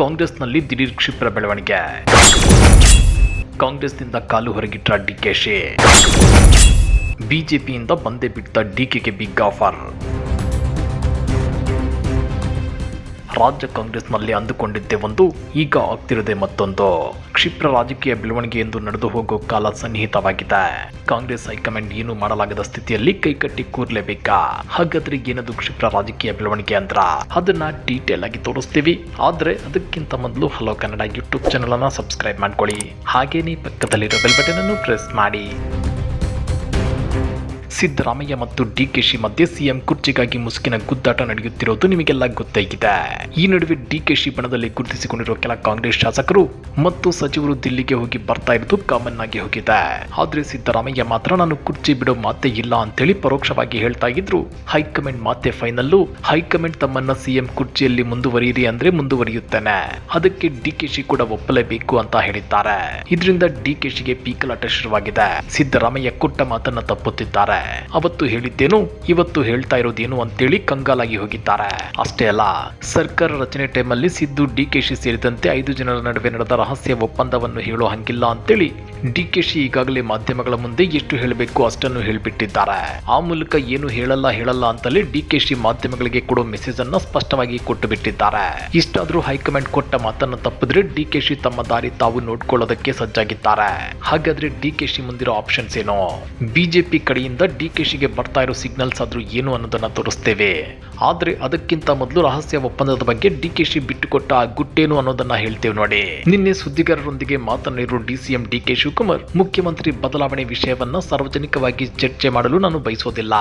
ಕಾಂಗ್ರೆಸ್ನಲ್ಲಿ ದಿಢೀರ್ ಕ್ಷಿಪ್ರ ಬೆಳವಣಿಗೆ. ಕಾಂಗ್ರೆಸ್ನಿಂದ ಕಾಲು ಹೊರಗಿಟ್ಟ ಡಿಕೆಶಿ ಬಿಜೆಪಿಯಿಂದ ಬಂದೇ ಬಿಟ್ಟ ಡಿಕೆಗೆ ಬಿಗ್ ಆಫರ್. ರಾಜ್ಯ ಕಾಂಗ್ರೆಸ್ನಲ್ಲಿ ಅಂದುಕೊಂಡಿದ್ದೆ ಒಂದು, ಈಗ ಆಗ್ತಿರದೆ ಮತ್ತೊಂದು. ಕ್ಷಿಪ್ರ ರಾಜಕೀಯ ಬೆಳವಣಿಗೆ ಎಂದು ನಡೆದು ಹೋಗೋ ಕಾಲ ಸನ್ನಿಹಿತವಾಗಿದೆ. ಕಾಂಗ್ರೆಸ್ ಹೈಕಮಾಂಡ್ ಏನು ಮಾಡಲಾಗದ ಸ್ಥಿತಿಯಲ್ಲಿ ಕೈಕಟ್ಟಿ ಕೂರ್ಲೇಬೇಕಾ? ಹಾಗಾದ್ರೆ ಏನದು ಕ್ಷಿಪ್ರ ರಾಜಕೀಯ ಬೆಳವಣಿಗೆ ಅಂದ್ರ? ಅದನ್ನ ಡೀಟೇಲ್ ಆಗಿ ತೋರಿಸ್ತೀವಿ. ಆದ್ರೆ ಅದಕ್ಕಿಂತ ಮೊದಲು ಹಲೋ ಕನ್ನಡ ಯೂಟ್ಯೂಬ್ ಚಾನೆಲ್ ಅನ್ನ ಸಬ್ಸ್ಕ್ರೈಬ್ ಮಾಡ್ಕೊಳ್ಳಿ. ಹಾಗೇನೇ ಪಕ್ಕದಲ್ಲಿರೋ ಬೆಲ್ ಬಟನ್ ಅನ್ನು ಪ್ರೆಸ್ ಮಾಡಿ. ಸಿದ್ದರಾಮಯ್ಯ ಮತ್ತು ಡಿಕೆಶಿ ಮಧ್ಯೆ ಸಿಎಂ ಕುರ್ಚಿಗಾಗಿ ಮುಸುಕಿನ ಗುದ್ದಾಟ ನಡೆಯುತ್ತಿರುವುದು ನಿಮಗೆಲ್ಲ ಗೊತ್ತಾಗಿದೆ. ಈ ನಡುವೆ ಡಿಕೆಶಿ ಬಣದಲ್ಲಿ ಗುರುತಿಸಿಕೊಂಡಿರುವ ಕೆಲ ಕಾಂಗ್ರೆಸ್ ಶಾಸಕರು ಮತ್ತು ಸಚಿವರು ದಿಲ್ಲಿಗೆ ಹೋಗಿ ಬರ್ತಾ ಇರೋದು ಕಾಮನ್ ಆಗಿ ಹೋಗಿದೆ. ಆದ್ರೆ ಸಿದ್ದರಾಮಯ್ಯ ಮಾತ್ರ ನಾನು ಕುರ್ಚಿ ಬಿಡೋ ಮಾತೆ ಇಲ್ಲ ಅಂತೇಳಿ ಪರೋಕ್ಷವಾಗಿ ಹೇಳ್ತಾ ಇದ್ರು. ಹೈಕಮಾಂಡ್ ಮಾತೆ ಫೈನಲ್ಲು. ಹೈಕಮಾಂಡ್ ತಮ್ಮನ್ನ ಸಿಎಂ ಕುರ್ಚಿಯಲ್ಲಿ ಮುಂದುವರಿಯಿರಿ ಅಂದ್ರೆ ಮುಂದುವರಿಯುತ್ತೇನೆ. ಅದಕ್ಕೆ ಡಿಕೆಶಿ ಕೂಡ ಒಪ್ಪಲೇಬೇಕು ಅಂತ ಹೇಳಿದ್ದಾರೆ. ಇದರಿಂದ ಡಿಕೆಶಿಗೆ ಪೀಕಲಾಟ ಶುರುವಾಗಿದೆ. ಸಿದ್ದರಾಮಯ್ಯ ಕೊಟ್ಟ ಮಾತನ್ನ ತಪ್ಪುತ್ತಿದ್ದಾರೆ. ಅವತ್ತು ಹೇಳಿದ್ದೇನು, ಇವತ್ತು ಹೇಳ್ತಾ ಇರೋದೇನು ಅಂತೇಳಿ ಕಂಗಾಲಾಗಿ ಹೋಗಿದ್ದಾರೆ. ಅಷ್ಟೇ ಅಲ್ಲ, ಸರ್ಕಾರ ರಚನೆ ಟೈಮಲ್ಲಿ ಸಿದ್ದು ಡಿ ಡಿಕೆಶಿ ಸೇರಿದಂತೆ ಐದು ಜನರ ನಡುವೆ ನಡೆದ ರಹಸ್ಯ ಒಪ್ಪಂದವನ್ನು ಹೇಳೋ ಹಂಗಿಲ್ಲ ಅಂತೇಳಿ ಡಿ ಡಿಕೆಶಿ ಈಗಾಗಲೇ ಮಾಧ್ಯಮಗಳ ಮುಂದೆ ಎಷ್ಟು ಹೇಳಬೇಕು ಅಷ್ಟನ್ನು ಹೇಳಿಬಿಟ್ಟಿದ್ದಾರೆ. ಆ ಮೂಲಕ ಏನು ಹೇಳಲ್ಲ ಹೇಳಲ್ಲ ಅಂತಲೇ ಡಿಕೆಶಿ ಮಾಧ್ಯಮಗಳಿಗೆ ಕೊಡೋ ಮೆಸೇಜ್ ಅನ್ನ ಸ್ಪಷ್ಟವಾಗಿ ಕೊಟ್ಟು ಬಿಟ್ಟಿದ್ದಾರೆ ಇಷ್ಟಾದ್ರೂ ಹೈಕಮಾಂಡ್ ಕೊಟ್ಟ ಮಾತನ್ನ ತಪ್ಪಿದ್ರೆ ಡಿಕೆಶಿ ತಮ್ಮ ದಾರಿ ತಾವು ನೋಡ್ಕೊಳ್ಳೋದಕ್ಕೆ ಸಜ್ಜಾಗಿದ್ದಾರೆ. ಹಾಗಾದ್ರೆ ಡಿ ಡಿಕೆಶಿ ಮುಂದಿರೋ ಆಪ್ಷನ್ಸ್ ಏನು? ಬಿಜೆಪಿ ಕಡೆಯಿಂದ ಡಿಕೆಶಿಗೆ ಬರ್ತಾ ಇರೋ ಸಿಗ್ನಲ್ಸ್ ಆದರೂ ಏನು ಅನ್ನೋದನ್ನು ತೋರಿಸ್ತೇವೆ. ಆದರೆ ಅದಕ್ಕಿಂತ ಮೊದಲು ರಹಸ್ಯ ಒಪ್ಪಂದದ ಬಗ್ಗೆ ಡಿಕೆಶಿ ಬಿಟ್ಟುಕೊಟ್ಟ ಆ ಗುಟ್ಟೇನು ಅನ್ನೋದನ್ನ ಹೇಳ್ತೇವೆ ನೋಡಿ. ನಿನ್ನೆ ಸುದ್ದಿಗಾರರೊಂದಿಗೆ ಮಾತನಾಡಿರುವ ಡಿ ಕೆ ಶಿವಕುಮಾರ್, ಮುಖ್ಯಮಂತ್ರಿ ಬದಲಾವಣೆ ವಿಷಯವನ್ನ ಸಾರ್ವಜನಿಕವಾಗಿ ಚರ್ಚೆ ಮಾಡಲು ನಾನು ಬಯಸೋದಿಲ್ಲ.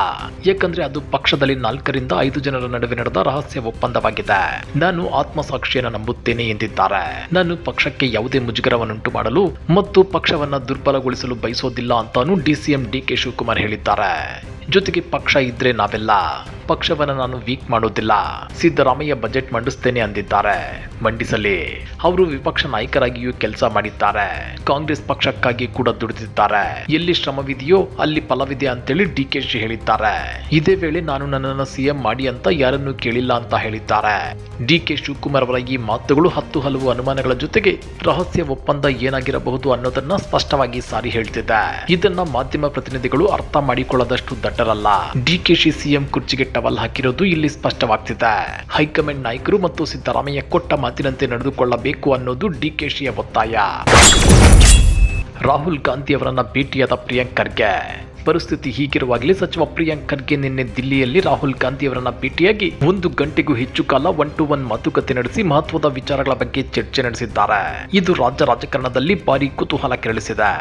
ಯಾಕಂದ್ರೆ ಅದು ಪಕ್ಷದಲ್ಲಿ ನಾಲ್ಕರಿಂದ ಐದು ಜನರ ನಡುವೆ ನಡೆದ ರಹಸ್ಯ ಒಪ್ಪಂದವಾಗಿದೆ. ನಾನು ಆತ್ಮಸಾಕ್ಷಿಯನ್ನು ನಂಬುತ್ತೇನೆ ಎಂದಿದ್ದಾರೆ. ನಾನು ಪಕ್ಷಕ್ಕೆ ಯಾವುದೇ ಮುಜುಗರವನ್ನುಂಟು ಮಾಡಲು ಮತ್ತು ಪಕ್ಷವನ್ನ ದುರ್ಬಲಗೊಳಿಸಲು ಬಯಸೋದಿಲ್ಲ ಅಂತಾನು ಡಿಸಿಎಂ ಡಿಕೆ ಶಿವಕುಮಾರ್ ಹೇಳಿದ್ದಾರೆ. อะไร ಜೊತೆಗೆ ಪಕ್ಷ ಇದ್ರೆ ನಾವೆಲ್ಲ. ಪಕ್ಷವನ್ನ ನಾನು ವೀಕ್ ಮಾಡೋದಿಲ್ಲ. ಸಿದ್ದರಾಮಯ್ಯ ಬಜೆಟ್ ಮಂಡಿಸ್ತೇನೆ ಅಂದಿದ್ದಾರೆ. ಮಂಡಿಸಲಿ. ಅವರು ವಿಪಕ್ಷ ನಾಯಕರಾಗಿಯೂ ಕೆಲಸ ಮಾಡಿದ್ದಾರೆ. ಕಾಂಗ್ರೆಸ್ ಪಕ್ಷಕ್ಕಾಗಿ ಕೂಡ ದುಡಿದಿದ್ದಾರೆ. ಎಲ್ಲಿ ಶ್ರಮವಿದೆಯೋ ಅಲ್ಲಿ ಫಲವಿದೆ ಅಂತೇಳಿ ಡಿ ಕೆ ಶಿ ಹೇಳಿದ್ದಾರೆ. ಇದೇ ವೇಳೆ ನಾನು ನನ್ನನ್ನು ಸಿಎಂ ಮಾಡಿ ಅಂತ ಯಾರನ್ನು ಕೇಳಿಲ್ಲ ಅಂತ ಹೇಳಿದ್ದಾರೆ. ಡಿ ಕೆ ಶಿವಕುಮಾರ್ ಅವರ ಈ ಮಾತುಗಳು ಹತ್ತು ಹಲವು ಅನುಮಾನಗಳ ಜೊತೆಗೆ ರಹಸ್ಯ ಒಪ್ಪಂದ ಏನಾಗಿರಬಹುದು ಅನ್ನೋದನ್ನ ಸ್ಪಷ್ಟವಾಗಿ ಸಾರಿ ಹೇಳ್ತಿದೆ. ಇದನ್ನ ಮಾಧ್ಯಮ ಪ್ರತಿನಿಧಿಗಳು ಅರ್ಥ ಮಾಡಿಕೊಳ್ಳದಷ್ಟು ದಟ್ಟರಲ್ಲ ಡಿಕೆಶಿ ಸಿಎಂ ಕುರ್ಚಿಗೆ ಟವಲ್ ಹಾಕಿರೋದು ಇಲ್ಲಿ ಸ್ಪಷ್ಟವಾಗ್ತಿದೆ. ಹೈಕಮಾಂಡ್ ನಾಯಕರು ಮತ್ತು ಸಿದ್ದರಾಮಯ್ಯ ಕೊಟ್ಟ ಮಾತಿನಂತೆ ನಡೆದುಕೊಳ್ಳಬೇಕು ಅನ್ನೋದು ಡಿ ಕೆಶಿಯ ಒತ್ತಾಯ. ರಾಹುಲ್ ಗಾಂಧಿ ಅವರನ್ನ ಭೇಟಿಯಾದ ಪ್ರಿಯಾಂಕ್ ಖರ್ಗೆ. ಪರಿಸ್ಥಿತಿ ಹೀಗಿರುವಾಗಲೇ ಸಚಿವ ಪ್ರಿಯಾಂಕ್ ಖರ್ಗೆ ನಿನ್ನೆ ದಿಲ್ಲಿಯಲ್ಲಿ ರಾಹುಲ್ ಗಾಂಧಿ ಅವರನ್ನ ಭೇಟಿಯಾಗಿ ಒಂದು ಗಂಟೆಗೂ ಹೆಚ್ಚು ಕಾಲ ಒನ್ ಟು ಒನ್ ಮಾತುಕತೆ ನಡೆಸಿ ಮಹತ್ವದ ವಿಚಾರಗಳ ಬಗ್ಗೆ ಚರ್ಚೆ ನಡೆಸಿದ್ದಾರೆ. ಇದು ರಾಜ್ಯ ರಾಜಕಾರಣದಲ್ಲಿ ಭಾರಿ ಕುತೂಹಲ ಕೆರಳಿಸಿದೆ.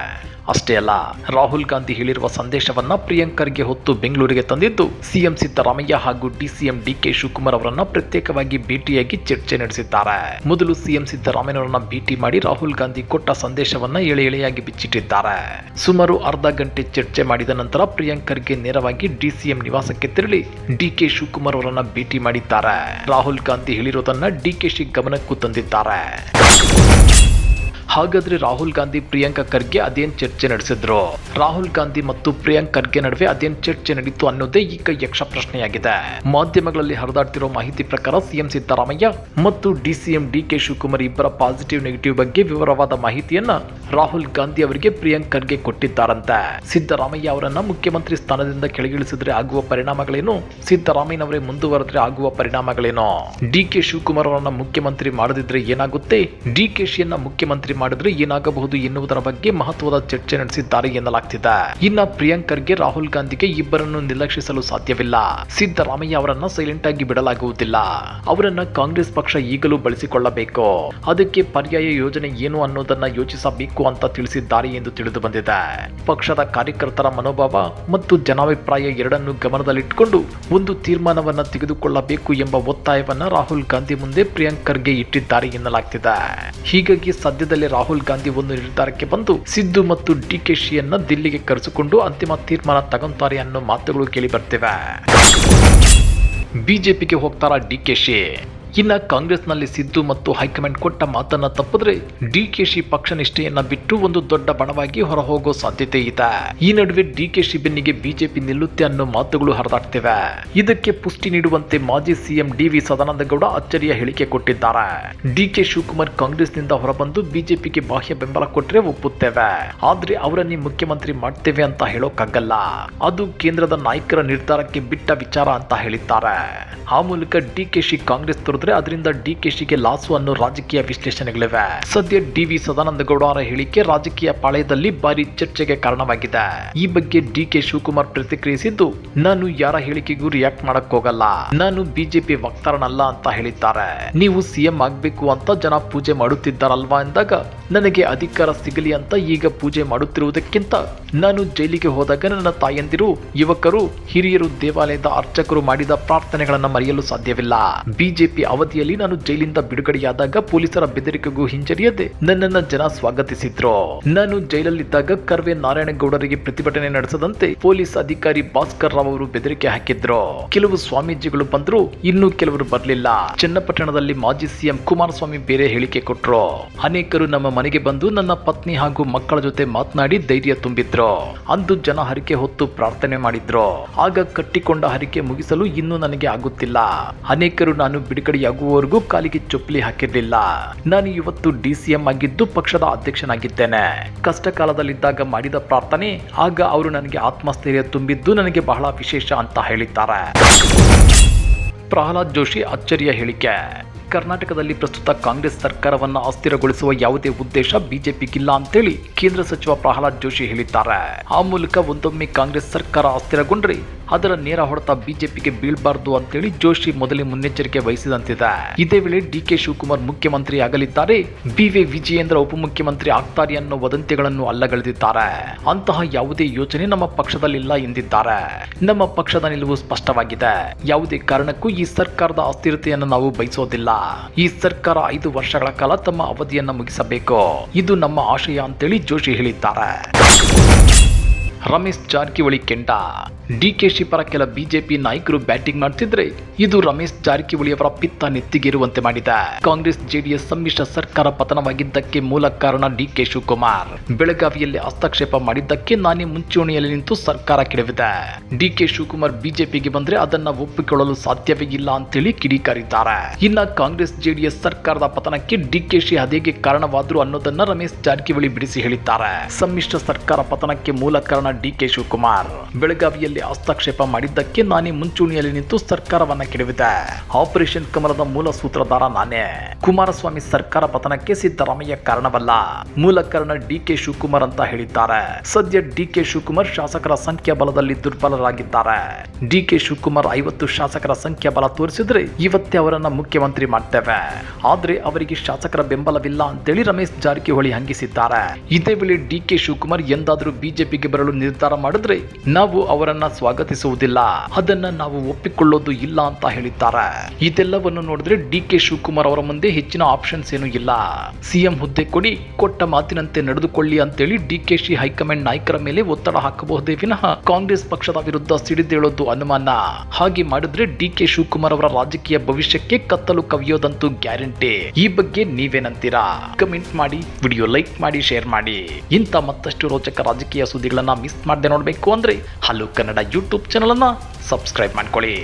ಅಷ್ಟೇ ಅಲ್ಲ, ರಾಹುಲ್ ಗಾಂಧಿ ಹೇಳಿರುವ ಸಂದೇಶವನ್ನ ಪ್ರಿಯಾಂಕ್ ಖರ್ಗೆ ಹೊತ್ತು ಬೆಂಗಳೂರಿಗೆ ತಂದಿದ್ದು, ಸಿಎಂ ಸಿದ್ದರಾಮಯ್ಯ ಹಾಗೂ ಡಿಸಿಎಂ ಡಿಕೆ ಶಿವಕುಮಾರ್ ಅವರನ್ನ ಪ್ರತ್ಯೇಕವಾಗಿ ಭೇಟಿಯಾಗಿ ಚರ್ಚೆ ನಡೆಸಿದ್ದಾರೆ. ಮೊದಲು ಸಿಎಂ ಸಿದ್ದರಾಮಯ್ಯನವರನ್ನ ಭೇಟಿ ಮಾಡಿ ರಾಹುಲ್ ಗಾಂಧಿ ಕೊಟ್ಟ ಸಂದೇಶವನ್ನ ಎಳೆ ಎಳೆಯಾಗಿ ಬಿಚ್ಚಿಟ್ಟಿದ್ದಾರೆ. ಸುಮಾರು ಅರ್ಧ ಗಂಟೆ ಚರ್ಚೆ ಮಾಡಿದ ನಂತರ ಪ್ರಿಯಾಂಕ್ ಖರ್ಗೆ ನೇರವಾಗಿ ಡಿಸಿಎಂ ನಿವಾಸಕ್ಕೆ ತೆರಳಿ ಡಿಕೆ ಶಿವಕುಮಾರ್ ಅವರನ್ನ ಭೇಟಿ ಮಾಡಿದ್ದಾರೆ. ರಾಹುಲ್ ಗಾಂಧಿ ಹೇಳಿರೋದನ್ನ ಡಿಕೆಶಿ ಗಮನಕ್ಕೂ ತಂದಿದ್ದಾರೆ. ಹಾಗಾದ್ರೆ ರಾಹುಲ್ ಗಾಂಧಿ ಪ್ರಿಯಾಂಕಾ ಖರ್ಗೆ ಅದೇನ್ ಚರ್ಚೆ ನಡೆಸಿದ್ರು? ರಾಹುಲ್ ಗಾಂಧಿ ಮತ್ತು ಪ್ರಿಯಾಂಕ್ ಖರ್ಗೆ ನಡುವೆ ಅದೇನ್ ಚರ್ಚೆ ನಡೀತು ಅನ್ನೋದೇ ಈಗ ಯಕ್ಷ ಪ್ರಶ್ನೆಯಾಗಿದೆ. ಮಾಧ್ಯಮಗಳಲ್ಲಿ ಹರಿದಾಡ್ತಿರೋ ಮಾಹಿತಿ ಪ್ರಕಾರ ಸಿಎಂ ಸಿದ್ದರಾಮಯ್ಯ ಮತ್ತು ಡಿಸಿಎಂ ಡಿಕೆ ಶಿವಕುಮಾರ್ ಇಬ್ಬರ ಪಾಸಿಟಿವ್ ನೆಗೆಟಿವ್ ಬಗ್ಗೆ ವಿವರವಾದ ಮಾಹಿತಿಯನ್ನ ರಾಹುಲ್ ಗಾಂಧಿ ಅವರಿಗೆ ಪ್ರಿಯಾಂಕ್ ಖರ್ಗೆ ಕೊಟ್ಟಿದ್ದಾರಂತೆ. ಸಿದ್ದರಾಮಯ್ಯ ಅವರನ್ನ ಮುಖ್ಯಮಂತ್ರಿ ಸ್ಥಾನದಿಂದ ಕೆಳಗಿಳಿಸಿದ್ರೆ ಆಗುವ ಪರಿಣಾಮಗಳೇನು? ಸಿದ್ದರಾಮಯ್ಯನವರೇ ಮುಂದುವರೆದ್ರೆ ಆಗುವ ಪರಿಣಾಮಗಳೇನು? ಡಿಕೆ ಶಿವಕುಮಾರ್ ಅವರನ್ನ ಮುಖ್ಯಮಂತ್ರಿ ಮಾಡದಿದ್ರೆ ಏನಾಗುತ್ತೆ? ಡಿಕೆಶಿಯನ್ನ ಮುಖ್ಯಮಂತ್ರಿ ಮಾಡಿದ್ರೆ ಏನಾಗಬಹುದು ಎನ್ನುವುದರ ಬಗ್ಗೆ ಮಹತ್ವದ ಚರ್ಚೆ ನಡೆಸಿದ್ದಾರೆ ಎನ್ನಲಾಗ್ತಿದೆ. ಇನ್ನ ಪ್ರಿಯಾಂಕರ್ಗೆ ರಾಹುಲ್ ಗಾಂಧಿಗೆ ಇಬ್ಬರನ್ನು ನಿರ್ಲಕ್ಷಿಸಲು ಸಾಧ್ಯವಿಲ್ಲ. ಸಿದ್ದರಾಮಯ್ಯ ಅವರನ್ನ ಸೈಲೆಂಟ್ ಆಗಿ ಬಿಡಲಾಗುವುದಿಲ್ಲ. ಅವರನ್ನ ಕಾಂಗ್ರೆಸ್ ಪಕ್ಷ ಈಗಲೂ ಬಳಸಿಕೊಳ್ಳಬೇಕು. ಅದಕ್ಕೆ ಪರ್ಯಾಯ ಯೋಜನೆ ಏನು ಅನ್ನೋದನ್ನ ಯೋಚಿಸಬೇಕು ಅಂತ ತಿಳಿಸಿದ್ದಾರೆ ಎಂದು ತಿಳಿದು ಬಂದಿದೆ. ಪಕ್ಷದ ಕಾರ್ಯಕರ್ತರ ಮನೋಭಾವ ಮತ್ತು ಜನಾಭಿಪ್ರಾಯ ಎರಡನ್ನು ಗಮನದಲ್ಲಿಟ್ಟುಕೊಂಡು ಒಂದು ತೀರ್ಮಾನವನ್ನ ತೆಗೆದುಕೊಳ್ಳಬೇಕು ಎಂಬ ಒತ್ತಾಯವನ್ನ ರಾಹುಲ್ ಗಾಂಧಿ ಮುಂದೆ ಪ್ರಿಯಾಂಕರ್ಗೆ ಇಟ್ಟಿದ್ದಾರೆ ಎನ್ನಲಾಗ್ತಿದೆ. ಹೀಗಾಗಿ ಸದ್ಯದಲ್ಲೇ ರಾಹುಲ್ ಗಾಂಧಿ ಒಂದು ನಿರ್ಧಾರಕ್ಕೆ ಬಂದು ಸಿದ್ದು ಮತ್ತು ಡಿ ಕೆ ಶಿಯನ್ನ ದಿಲ್ಲಿಗೆ ಕರೆಸಿಕೊಂಡು ಅಂತಿಮ ತೀರ್ಮಾನ ತಗೊಂತಾರೆ ಅನ್ನೋ ಮಾತುಗಳು ಕೇಳಿ ಬರ್ತಿವೆ. ಬಿಜೆಪಿಗೆ ಹೋಗ್ತಾರ ಡಿಕೆಶಿ ಇನ್ನ ಕಾಂಗ್ರೆಸ್ನಲ್ಲಿ ಸಿದ್ದು ಮತ್ತು ಹೈಕಮಾಂಡ್ ಕೊಟ್ಟ ಮಾತನ್ನ ತಪ್ಪಿದ್ರೆ ಡಿಕೆಶಿ ಪಕ್ಷ ನಿಷ್ಠೆಯನ್ನ ಬಿಟ್ಟು ಒಂದು ದೊಡ್ಡ ಬಣವಾಗಿ ಹೊರಹೋಗೋ ಸಾಧ್ಯತೆ ಇದೆ. ಈ ನಡುವೆ ಡಿಕೆಶಿ ಬೆನ್ನಿಗೆ ಬಿಜೆಪಿ ನಿಲ್ಲುತ್ತೆ ಅನ್ನೋ ಮಾತುಗಳು ಹರಿದಾಡ್ತಿವೆ. ಇದಕ್ಕೆ ಪುಷ್ಟಿ ನೀಡುವಂತೆ ಮಾಜಿ ಸಿಎಂ ಡಿವಿ ಸದಾನಂದಗೌಡ ಅಚ್ಚರಿಯ ಹೇಳಿಕೆ ಕೊಟ್ಟಿದ್ದಾರೆ. ಡಿಕೆ ಶಿವಕುಮಾರ್ ಕಾಂಗ್ರೆಸ್ನಿಂದ ಹೊರಬಂದು ಬಿಜೆಪಿಗೆ ಬಾಹ್ಯ ಬೆಂಬಲ ಕೊಟ್ಟರೆ ಒಪ್ಪುತ್ತೇವೆ. ಆದ್ರೆ ಅವರನ್ನೇ ಮುಖ್ಯಮಂತ್ರಿ ಮಾಡ್ತೇವೆ ಅಂತ ಹೇಳೋಕ್ಕಾಗಲ್ಲ ಅದು ಕೇಂದ್ರದ ನಾಯಕರ ನಿರ್ಧಾರಕ್ಕೆ ಬಿಟ್ಟ ವಿಚಾರ ಅಂತ ಹೇಳಿದ್ದಾರೆ. ಆ ಮೂಲಕ ಡಿಕೆಶಿ ಕಾಂಗ್ರೆಸ್ ತೊರೆದ್ರೆ ಅದರಿಂದ ಡಿಕೆಶಿಗೆ ಲಾಸು ಅನ್ನೋ ರಾಜಕೀಯ ವಿಶ್ಲೇಷಣೆಗಳಿವೆ. ಸದ್ಯ ಡಿ ವಿ ಸದಾನಂದ ಗೌಡ ಅವರ ಹೇಳಿಕೆ ರಾಜಕೀಯ ಪಾಳಯದಲ್ಲಿ ಭಾರಿ ಚರ್ಚೆಗೆ ಕಾರಣವಾಗಿದೆ. ಈ ಬಗ್ಗೆ ಡಿ ಕೆ ಶಿವಕುಮಾರ್ ಪ್ರತಿಕ್ರಿಯಿಸಿದ್ದು, ನಾನು ಯಾರ ಹೇಳಿಕೆಗೂ ರಿಯಾಕ್ಟ್ ಮಾಡಕ್ ಹೋಗಲ್ಲ. ನಾನು ಬಿಜೆಪಿ ವಕ್ತಾರನಲ್ಲ ಅಂತ ಹೇಳಿದ್ದಾರೆ. ನೀವು ಸಿಎಂ ಆಗ್ಬೇಕು ಅಂತ ಜನ ಪೂಜೆ ಮಾಡುತ್ತಿದ್ದಾರಲ್ವಾ ಎಂದಾಗ, ನನಗೆ ಅಧಿಕಾರ ಸಿಗಲಿ ಅಂತ ಈಗ ಪೂಜೆ ಮಾಡುತ್ತಿರುವುದಕ್ಕಿಂತ ನಾನು ಜೈಲಿಗೆ ಹೋದಾಗ ನನ್ನ ತಾಯಂದಿರು, ಯುವಕರು, ಹಿರಿಯರು ದೇವಾಲಯದ ಅರ್ಚಕರು ಮಾಡಿದ ಪ್ರಾರ್ಥನೆಗಳನ್ನ ಮರೆಯಲು ಸಾಧ್ಯವಿಲ್ಲ. ಬಿಜೆಪಿ ಅವಧಿಯಲ್ಲಿ ನಾನು ಜೈಲಿಂದ ಬಿಡುಗಡೆಯಾದಾಗ ಪೊಲೀಸರ ಬೆದರಿಕೆಗೂ ಹಿಂಜರಿಯದೆ ನನ್ನನ್ನ ಜನ ಸ್ವಾಗತಿಸಿದ್ರು. ನಾನು ಜೈಲಲ್ಲಿದ್ದಾಗ ಕರ್ವೆ ನಾರಾಯಣಗೌಡರಿಗೆ ಪ್ರತಿಭಟನೆ ನಡೆಸದಂತೆ ಪೊಲೀಸ್ ಅಧಿಕಾರಿ ಭಾಸ್ಕರ್ ರಾವ್ ಅವರು ಬೆದರಿಕೆ ಹಾಕಿದ್ರು. ಕೆಲವು ಸ್ವಾಮೀಜಿಗಳು ಬಂದ್ರು, ಇನ್ನು ಕೆಲವರು ಬರಲಿಲ್ಲ. ಚನ್ನಪಟ್ಟಣದಲ್ಲಿ ಮಾಜಿ ಸಿಎಂ ಕುಮಾರಸ್ವಾಮಿ ಬೇರೆ ಹೇಳಿಕೆ ಕೊಟ್ರು. ಅನೇಕರು ನಮ್ಮ ಮನೆಗೆ ಬಂದು ನನ್ನ ಪತ್ನಿ ಹಾಗೂ ಮಕ್ಕಳ ಜೊತೆ ಮಾತನಾಡಿ ಧೈರ್ಯ ತುಂಬಿದ್ರು. ಅಂದು ಜನ ಹರಿಕೆ ಹೊತ್ತು ಪ್ರಾರ್ಥನೆ ಮಾಡಿದ್ರು. ಆಗ ಕಟ್ಟಿಕೊಂಡ ಹರಿಕೆ ಮುಗಿಸಲು ಇನ್ನೂ ನನಗೆ ಆಗುತ್ತಿಲ್ಲ. ಅನೇಕರು ನಾನು ಬಿಡುಗಡೆಯಾಗುವವರೆಗೂ ಕಾಲಿಗೆ ಚುಪ್ಲಿ ಹಾಕಿರಲಿಲ್ಲ. ನಾನು ಇವತ್ತು ಡಿ ಸಿ ಆಗಿದ್ದು ಪಕ್ಷದ ಅಧ್ಯಕ್ಷನಾಗಿದ್ದೇನೆ. ಕಷ್ಟ ಕಾಲದಲ್ಲಿದ್ದಾಗ ಮಾಡಿದ ಪ್ರಾರ್ಥನೆ, ಆಗ ಅವರು ನನಗೆ ಆತ್ಮಸ್ಥೈರ್ಯ ತುಂಬಿದ್ದು ನನಗೆ ಬಹಳ ವಿಶೇಷ ಅಂತ ಹೇಳಿದ್ದಾರೆ. ಪ್ರಹ್ಲಾದ್ ಜೋಶಿ ಅಚ್ಚರಿಯ ಹೇಳಿಕೆ, ಕರ್ನಾಟಕದಲ್ಲಿ ಪ್ರಸ್ತುತ ಕಾಂಗ್ರೆಸ್ ಸರ್ಕಾರವನ್ನು ಅಸ್ಥಿರಗೊಳಿಸುವ ಯಾವುದೇ ಉದ್ದೇಶ ಬಿಜೆಪಿಗಿಲ್ಲ ಅಂತೇಳಿ ಕೇಂದ್ರ ಸಚಿವ ಪ್ರಹ್ಲಾದ್ ಜೋಶಿ ಹೇಳಿದ್ದಾರೆ. ಆ ಮೂಲಕ ಒಂದೊಮ್ಮೆ ಕಾಂಗ್ರೆಸ್ ಸರ್ಕಾರ ಅಸ್ಥಿರಗೊಂಡ್ರೆ ಅದರ ನೇರ ಹೊಡೆತ ಬಿಜೆಪಿಗೆ ಬೀಳಬಾರದು ಅಂತೇಳಿ ಜೋಶಿ ಮೊದಲೇ ಮುನ್ನೆಚ್ಚರಿಕೆ ವಹಿಸಿದಂತಿದೆ. ಇದೇ ವೇಳೆ ಡಿ ಕೆ ಶಿವಕುಮಾರ್ ಮುಖ್ಯಮಂತ್ರಿ ಆಗಲಿದ್ದಾರೆ. ಬಿವಿ ವಿಜಯೇಂದ್ರ ಉಪಮುಖ್ಯಮಂತ್ರಿ ಆಗ್ತಾರೆ ಅನ್ನೋ ವದಂತಿಗಳನ್ನು ಅಲ್ಲಗಳೆದಿದ್ದಾರೆ. ಅಂತಹ ಯಾವುದೇ ಯೋಚನೆ ನಮ್ಮ ಪಕ್ಷದಲ್ಲಿಲ್ಲ ಎಂದಿದ್ದಾರೆ. ನಮ್ಮ ಪಕ್ಷದ ನಿಲುವು ಸ್ಪಷ್ಟವಾಗಿದೆ. ಯಾವುದೇ ಕಾರಣಕ್ಕೂ ಈ ಸರ್ಕಾರದ ಅಸ್ಥಿರತೆಯನ್ನು ನಾವು ಬಯಸೋದಿಲ್ಲ. ಈ ಸರ್ಕಾರ ಐದು ವರ್ಷಗಳ ಕಾಲ ತಮ್ಮ ಅವಧಿಯನ್ನು ಮುಗಿಸಬೇಕು. ಇದು ನಮ್ಮ ಆಶಯ ಅಂತೇಳಿ ಜೋಶಿ ಹೇಳಿದ್ದಾರೆ. ರಮೇಶ್ ಜಾರಕಿಹೊಳಿ ಕೆಂಡ. ಡಿಕೆಶಿ ಪರ ಕೆಲ ಬಿಜೆಪಿ ನಾಯಕರು ಬ್ಯಾಟಿಂಗ್ ಮಾಡ್ತಿದ್ರೆ ಇದು ರಮೇಶ್ ಜಾರಕಿಹೊಳಿ ಅವರ ಪಿತ್ತ ನೆತ್ತಿಗೇರುವಂತೆ ಮಾಡಿದೆ. ಕಾಂಗ್ರೆಸ್ ಜೆಡಿಎಸ್ ಸಮ್ಮಿಶ್ರ ಸರ್ಕಾರ ಪತನವಾಗಿದ್ದಕ್ಕೆ ಮೂಲ ಕಾರಣ ಡಿಕೆ ಶಿವಕುಮಾರ್. ಬೆಳಗಾವಿಯಲ್ಲಿ ಹಸ್ತಕ್ಷೇಪ ಮಾಡಿದ್ದಕ್ಕೆ ನಾನೇ ಮುಂಚೂಣಿಯಲ್ಲಿ ನಿಂತು ಸರ್ಕಾರ ಕೆಡವಿದೆ. ಡಿಕೆ ಶಿವಕುಮಾರ್ ಬಿಜೆಪಿಗೆ ಬಂದ್ರೆ ಅದನ್ನ ಒಪ್ಪಿಕೊಳ್ಳಲು ಸಾಧ್ಯವೇ ಇಲ್ಲ ಅಂತೇಳಿ ಕಿಡಿಕಾರಿದ್ದಾರೆ. ಇನ್ನ ಕಾಂಗ್ರೆಸ್ ಜೆಡಿಎಸ್ ಸರ್ಕಾರದ ಪತನಕ್ಕೆ ಡಿಕೆಶಿ ಅದೇಗೆ ಕಾರಣವಾದ್ರು ಅನ್ನೋದನ್ನ ರಮೇಶ್ ಜಾರಕಿಹೊಳಿ ಬಿಡಿಸಿ ಹೇಳಿದ್ದಾರೆ. ಸಮ್ಮಿಶ್ರ ಸರ್ಕಾರ ಪತನಕ್ಕೆ ಮೂಲ ಕಾರಣ ಡಿಕೆ ಶಿವಕುಮಾರ್. ಬೆಳಗಾವಿಯಲ್ಲಿ ಹಸ್ತಕ್ಷೇಪ ಮಾಡಿದ್ದಕ್ಕೆ ನಾನೇ ಮುಂಚೂಣಿಯಲ್ಲಿ ನಿಂತು ಸರ್ಕಾರವನ್ನ ಕೆಡವಿದೆ. ಆಪರೇಷನ್ ಕಮಲದ ಮೂಲ ಸೂತ್ರಧಾರ ನಾನೇ. ಕುಮಾರಸ್ವಾಮಿ ಸರ್ಕಾರ ಪತನಕ್ಕೆ ಸಿದ್ದರಾಮಯ್ಯ ಕಾರಣವಲ್ಲ. ಮೂಲ ಕಾರಣ ಡಿಕೆ ಶಿವಕುಮಾರ್ ಅಂತ ಹೇಳಿದ್ದಾರೆ. ಸದ್ಯ ಡಿಕೆ ಶಿವಕುಮಾರ್ ಶಾಸಕರ ಸಂಖ್ಯಾಬಲದಲ್ಲಿ ದುರ್ಬಲರಾಗಿದ್ದಾರೆ. ಡಿಕೆ ಶಿವಕುಮಾರ್ ಐವತ್ತು ಶಾಸಕರ ಸಂಖ್ಯಾಬಲ ತೋರಿಸಿದ್ರೆ ಇವತ್ತೇ ಅವರನ್ನ ಮುಖ್ಯಮಂತ್ರಿ ಮಾಡ್ತೇವೆ. ಆದ್ರೆ ಅವರಿಗೆ ಶಾಸಕರ ಬೆಂಬಲವಿಲ್ಲ ಅಂತೇಳಿ ರಮೇಶ್ ಜಾರಕಿಹೊಳಿ ಹಂಗಿಸಿದ್ದಾರೆ. ಇದೇ ವೇಳೆ ಡಿಕೆ ಶಿವಕುಮಾರ್ ಎಂದಾದರೂ ಬಿಜೆಪಿಗೆ ಬರಲು ನಿರ್ಧಾರ ಮಾಡಿದ್ರೆ ನಾವು ಅವರನ್ನ ಸ್ವಾಗತಿಸುವುದಿಲ್ಲ. ಅದನ್ನ ನಾವು ಒಪ್ಪಿಕೊಳ್ಳೋದು ಇಲ್ಲ ಅಂತ ಹೇಳಿದ್ದಾರೆ. ಇದೆಲ್ಲವನ್ನು ನೋಡಿದ್ರೆ ಡಿ ಕೆ ಶಿವಕುಮಾರ್ ಅವರ ಮುಂದೆ ಹೆಚ್ಚಿನ ಆಪ್ಷನ್ಸ್ ಏನು ಇಲ್ಲ. ಸಿಎಂ ಹುದ್ದೆ ಕೊಡಿ, ಕೊಟ್ಟ ಮಾತಿನಂತೆ ನಡೆದುಕೊಳ್ಳಿ ಅಂತೇಳಿ ಡಿಕೆಶಿ ಹೈಕಮಾಂಡ್ ನಾಯಕರ ಮೇಲೆ ಒತ್ತಡ ಹಾಕಬಹುದೇ ವಿನಃ ಕಾಂಗ್ರೆಸ್ ಪಕ್ಷದ ವಿರುದ್ಧ ಸಿಡಿದೇಳೋದು ಅನುಮಾನ. ಹಾಗೆ ಮಾಡಿದ್ರೆ ಡಿ ಕೆ ಶಿವಕುಮಾರ್ ಅವರ ರಾಜಕೀಯ ಭವಿಷ್ಯಕ್ಕೆ ಕತ್ತಲು ಕವಿಯೋದಂತೂ ಗ್ಯಾರಂಟಿ. ಈ ಬಗ್ಗೆ ನೀವೇನಂತೀರಾ? ಕಮೆಂಟ್ ಮಾಡಿ, ವಿಡಿಯೋ ಲೈಕ್ ಮಾಡಿ, ಶೇರ್ ಮಾಡಿ. ಇಂಥ ಮತ್ತಷ್ಟು ರೋಚಕ ರಾಜಕೀಯ ಸುದ್ದಿಗಳನ್ನ ಮಿಸ್ ಮಾಡದೆ ನೋಡಬೇಕು ಅಂದ್ರೆ ಹಲೋ ಕನ್ನಡ ಯೂಟ್ಯೂಬ್ ಚಾನಲನ್ನು ಸಬ್ಸ್ಕ್ರೈಬ್ ಮಾಡ್ಕೊಳ್ಳಿ.